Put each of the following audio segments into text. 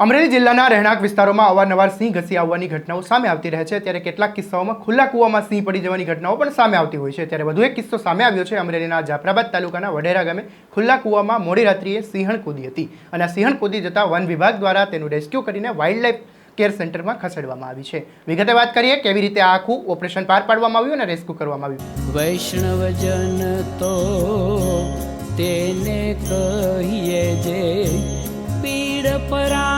અમરેલી જિલ્લાના રહેણાંક વિસ્તારોમાં અવારનવાર સિંહ ઘસી આવવાની ઘટનાઓ સામે આવતી રહે છે. ત્યારે કેટલાક કિસ્સાઓમાં ખુલ્લા કૂવામાં સિંહ પડી જવાની ઘટનાઓ પણ સામે આવતી હોય છે. ત્યારે વધુ એક કિસ્સો સામે આવ્યો છે. અમરેલીના જાફરાબાદ તાલુકાના વડેરા ગામે ખુલ્લા કૂવામાં મોડી રાત્રિએ સિંહણ કૂદી હતી અને આ સિંહણ કૂદી જતા વન વિભાગ દ્વારા તેનું રેસ્ક્યુ કરીને વાઇલ્ડ લાઇફ કેર સેન્ટરમાં ખસેડવામાં આવી છે. વિગતે વાત કરીએ, કેવી રીતે આ આખું ઓપરેશન પાર પાડવામાં આવ્યું અને રેસ્ક્યુ કરવામાં આવ્યું? વૈષ્ણવજન તો તેને કહીએ જે પીડ પરાઈ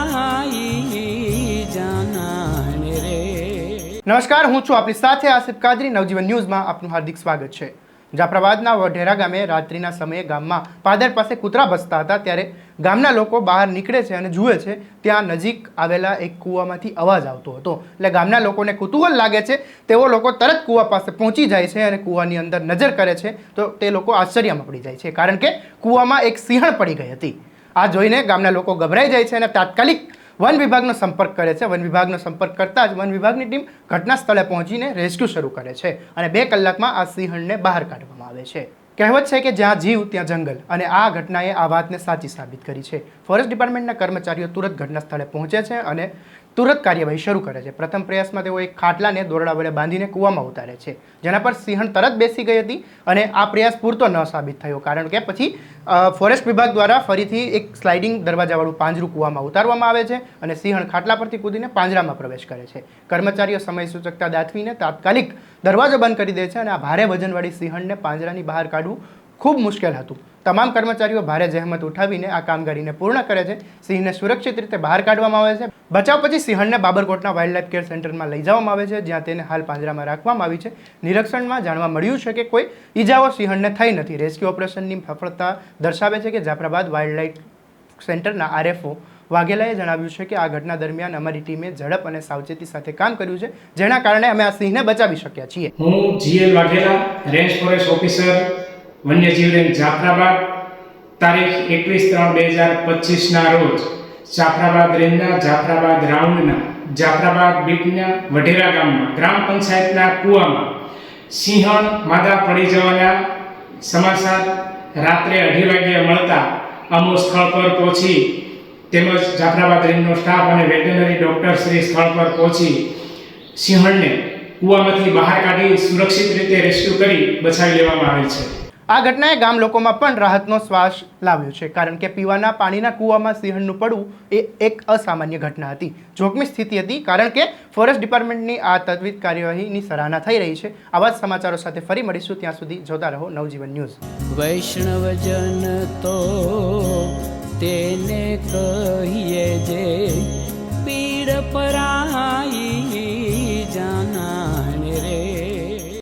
નમસ્કાર, હું છું આપની સાથે આસિફ કાદરી. નવજીવન ન્યૂઝમાં આપનું હાર્દિક સ્વાગત છે. જાફરાબાદના વઢેરા ગામે રાત્રિના સમયે ગામમાં પાદર પાસે કૂતરા બસતા હતા. ત્યારે ગામના લોકો બહાર નીકળે છે અને જુએ છે, ત્યાં નજીક આવેલા એક કૂવામાંથી અવાજ આવતો હતો. એટલે ગામના લોકોને કુતૂહલ લાગે છે, તેઓ લોકો તરત કૂવા પાસે પહોંચી જાય છે અને કૂવાની અંદર નજર કરે છે, તો તે લોકો આશ્ચર્યમાં પડી જાય છે. કારણ કે કૂવામાં એક સિંહણ પડી ગઈ હતી. આ જોઈને ગામના લોકો ગભરાઈ જાય છે અને તાત્કાલિક વન વિભાગનો સંપર્ક કરે છે. વન વિભાગનો સંપર્ક કરતા જ વન વિભાગની ટીમ ઘટના સ્થળે પહોંચીને રેસ્ક્યુ શરૂ કરે છે અને બે કલાકમાં આ સિંહણને બહાર કાઢવામાં આવે છે. કહેવત છે કે જ્યાં જીવ, ત્યાં જંગલ. અને આ ઘટનાએ આ વાતને સાચી સાબિત કરી છે. ફોરેસ્ટ ડિપાર્ટમેન્ટના કર્મચારીઓ તુરંત ઘટના સ્થળે પહોંચે છે અને તુરંત કાર્યવાહી શરૂ કરે છે. પ્રથમ પ્રયાસમાં તેઓ એક ખાટલાને દોરડા વડે બાંધીને કૂવામાં ઉતારે છે, જેના પર સિંહણ તરત બેસી ગઈ હતી અને આ પ્રયાસ પૂરતો ન સાબિત થયો. કારણ કે પછી ફોરેસ્ટ વિભાગ દ્વારા ફરીથી એક સ્લાઇડિંગ દરવાજાવાળું પાંજરું કૂવામાં ઉતારવામાં આવે છે અને સિંહણ ખાટલા પરથી કૂદીને પાંજરામાં પ્રવેશ કરે છે. કર્મચારીઓ સમય સૂચકતા દાખવીને તાત્કાલિક દરવાજો બંધ કરી દે છે અને આ ભારે વજનવાળી સિંહણને પાંજરાની બહાર કાઢવું ખૂબ મુશ્કેલ હતું. તમામ કર્મચારીઓ ભારે જહેમત ઉઠાવીને આ કામગીરીને પૂર્ણ કરે છે. સિંહને સુરક્ષિત રીતે બહાર કાઢવામાં આવે છે. બચાવ પછી સિંહણને બાબરકોટના વાઇલ્ડ લાઇફ કેર સેન્ટરમાં લઈ જવામાં આવે છે, જ્યાં તેને હાલ પાંજરામાં રાખવામાં આવી છે. નિરીક્ષણમાં જાણવા મળ્યું છે કે કોઈ ઈજાઓ સિંહણને થઈ નથી. રેસ્ક્યુ ઓપરેશનની સફળતા દર્શાવે છે કે જાફરાબાદ વાઇલ્ડ લાઇફ સેન્ટરના આરએફઓ વાઘેલાએ જણાવ્યું છે કે આ ઘટના દરમિયાન અમારી ટીમે ઝડપ અને સાવચેતી સાથે કામ કર્યું છે, જેના કારણે અમે આ સિંહને બચાવી શક્યા છીએ. હું G L Vaghela, range forest officer વન્યજીવ range Jafrabad, તારીખ એકવીસ ત્રણ બે હજાર પચીસના રોજ જાફરાબાદ રેન્જના જાફરાબાદ રાઉન્ડના, જાફરાબાદ બીટના વઢેરા ગામમાં, ગ્રામ પંચાયતના કૂવામાં સિંહણ માદા પડી જવાના સમાચાર રાત્રે અઢી વાગ્યે મળતા અમુક સ્થળ પર પહોંચી તેમજ જાફરાબાદ રેન્જનો સ્ટાફ અને વેટરનરી ડૉક્ટર શ્રી સ્થળ પર પહોંચી સિંહણને કૂવામાંથી બહાર કાઢી સુરક્ષિત રીતે રેસ્ક્યુ કરી બચાવી લેવામાં આવે છે. આ ઘટનાએ ગામ લોકોમાં પણ રાહતનો શ્વાસ લાવ્યો છે. કારણ કે પીવાના પાણીના કૂવામાં સિંહણનું પડવું એ એક અસામાન્ય ઘટના હતી. જોખમી સ્થિતિ હતી કારણ કે ફોરેસ્ટ ડિપાર્ટમેન્ટની આ તજવીજ કાર્યવાહીની સરાહના થઈ રહી છે. આવા જ સમાચારો સાથે ફરી મળીશું. ત્યાં સુધી જોતા રહો નવજીવન ન્યૂઝ. વૈષ્ણવજન તો તેને કહીએ જે પીડ પરાઈ